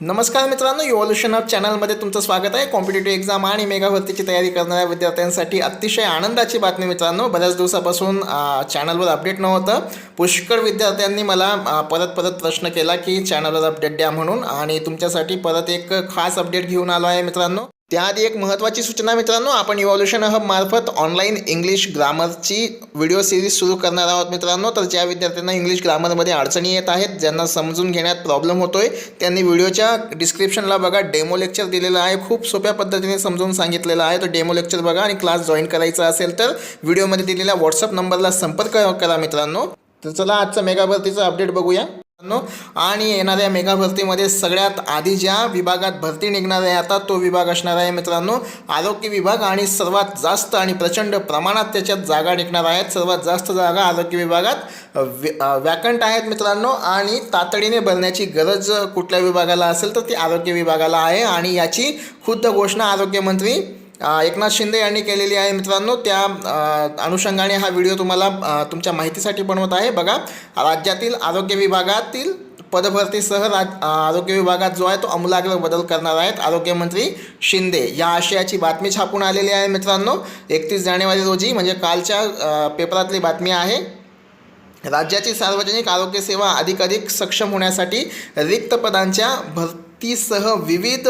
नमस्कार मित्रांनो evolution of चॅनलमध्ये तुमचं स्वागत आहे. कॉम्पिटेटिव्ह एक्झाम आणि मेगा भरतीची तयारी करणाऱ्या विद्यार्थ्यांसाठी अतिशय आनंदाची बातमी मित्रांनो. बऱ्याच दिवसापासून चॅनलवर अपडेट नव्हतं. पुष्कळ विद्यार्थ्यांनी मला परत परत प्रश्न केला की चॅनलवर अपडेट द्या म्हणून. आणि तुमच्यासाठी परत एक खास अपडेट घेऊन आलो आहे मित्रांनो. त्याआधी एक महत्त्वाची सूचना मित्रांनो आपण इव्हॉल्युशन हब मार्फत ऑनलाईन इंग्लिश ग्रामरची व्हिडिओ सिरीज सुरू करणार आहोत मित्रांनो. तर ज्या विद्यार्थ्यांना इंग्लिश ग्रामरमध्ये अडचणी येत आहेत ज्यांना समजून घेण्यात प्रॉब्लेम होतोय त्यांनी व्हिडिओच्या डिस्क्रिप्शनला बघा. डेमो लेक्चर दिलेलं आहे खूप सोप्या पद्धतीने समजून सांगितलेलं आहे. तो डेमो लेक्चर बघा आणि क्लास जॉईन करायचा असेल तर व्हिडिओमध्ये दिलेल्या व्हॉट्सअप नंबरला संपर्क करा मित्रांनो. तर चला आजचं मेगा भरतीचं अपडेट बघूया. आणि येणाऱ्या मेगा भरतीमध्ये सगळ्यात आधी ज्या विभागात भरती निघणार आहे आता तो विभाग असणार आहे मित्रांनो आरोग्य विभाग आणि सर्वात जास्त आणि प्रचंड प्रमाणात त्याच्यात जागा निघणार आहेत. सर्वात जास्त जागा आरोग्य विभागात वॅकंट आहेत मित्रांनो आणि तातडीने भरण्याची गरज कुठल्या विभागाला असेल तर ती आरोग्य विभागाला आहे. आणि याची खुद्द घोषणा आरोग्यमंत्री एकनाथ शिंदे यांनी केलेली आहे मित्रांनो. त्या अनुषंगाने हा व्हिडिओ तुम्हाला तुमच्या माहितीसाठी बनवत आहे. बघा राज्यातील आरोग्य विभागातील पदभरतीसह राज आरोग्य विभागात जो आहे तो अमूलाग्र बदल करणार आहेत आरोग्यमंत्री शिंदे. या आशयाची बातमी छापून आलेली आहे मित्रांनो. एकतीस जानेवारी रोजी म्हणजे कालच्या पेपरातली बातमी आहे. राज्याची सार्वजनिक आरोग्य सेवा अधिकाधिक सक्षम होण्यासाठी रिक्त पदांच्या भरतीसह विविध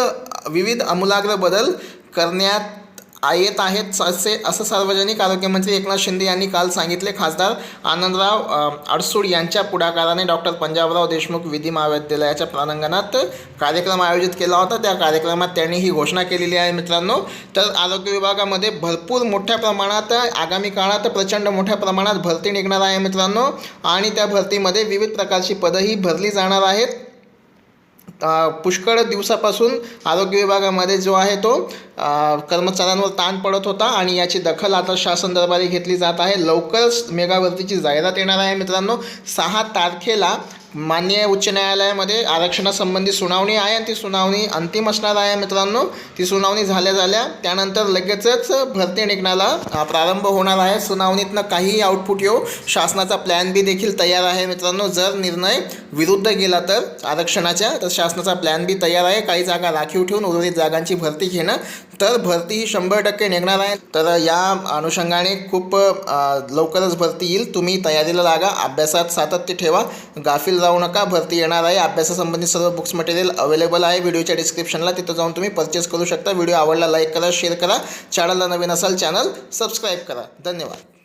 विविध आमूलाग्र बदल करण्यात येत आहेत असे असं सार्वजनिक आरोग्यमंत्री एकनाथ शिंदे यांनी काल सांगितले. खासदार आनंदराव अडसूड यांच्या पुढाकाराने डॉक्टर पंजाबराव देशमुख विधी महाविद्यालयाच्या प्रांगणात कार्यक्रम आयोजित केला होता. त्या कार्यक्रमात त्यांनी ही घोषणा केलेली आहे मित्रांनो. तर आरोग्य विभागामध्ये भरपूर मोठ्या प्रमाणात आगामी काळात प्रचंड मोठ्या प्रमाणात भरती निघणार आहे मित्रांनो. आणि त्या भरतीमध्ये विविध प्रकारची पदंही भरली जाणार आहेत. पुष्कळ दिवसापासून आरोग्य विभागामध्ये जो आहे तो कर्मचाऱ्यांवर ताण पडत होता आणि याची दखल आता शासन दरबारी घेतली जात आहे. लवकरच मेगावर्तीची जाहिरात येणार आहे मित्रांनो. सहा तारखेला मान्य उच्च न्यायालयामध्ये आरक्षणासंबंधी सुनावणी आहे आणि ती सुनावणी अंतिम असणार आहे मित्रांनो. ती सुनावणी झाल्या झाल्या त्यानंतर लगेचच भरती निघण्याला प्रारंभ होणार आहे. सुनावणीतनं काहीही आउटपुट येऊ शासनाचा प्लॅन बी देखील तयार आहे मित्रांनो. जर निर्णय विरुद्ध गेला तर आरक्षणाच्या तर शासनाचा प्लॅन बी तयार आहे. काही जागा राखीव ठेवून उर्वरित जागांची भरती घेणं तर भरती ही शंभर टक्के निघणार आहे. तर या अनुषंगाने खूप लवकरच भरती येईल. तुम्ही तयारीला लागा अभ्यासात सातत्य ठेवा गाफील जाऊ नका भरती येणार आहे. अभ्यासासंबंधी सर्व बुक्स मटेरियल अवेलेबल आहे. व्हिडिओच्या डिस्क्रिप्शनला तिथं जाऊन तुम्ही परचेस करू शकता. व्हिडिओ आवडला लाईक करा शेअर करा. चॅनलला नवीन असाल चॅनल सबस्क्राईब करा. धन्यवाद.